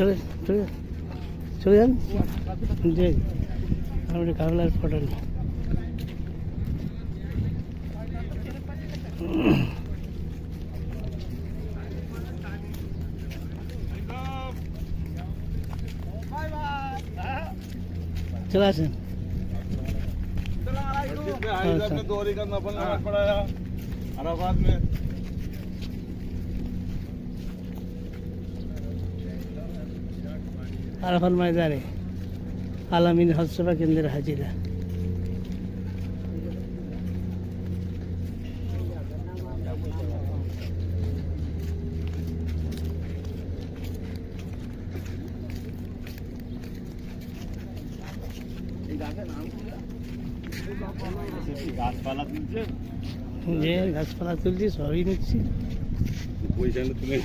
చూడు చూడండి ఆవిడ కావాలి ఫోటోలు चला सर दौरी करना पड़ा अराबाद में আরাফাল ময়দানে আলামিন হজসভা কেন্দ্রের হাজিরা। যে গাছপালা তুলছি সবই নিচ্ছি। পয়সা তুলে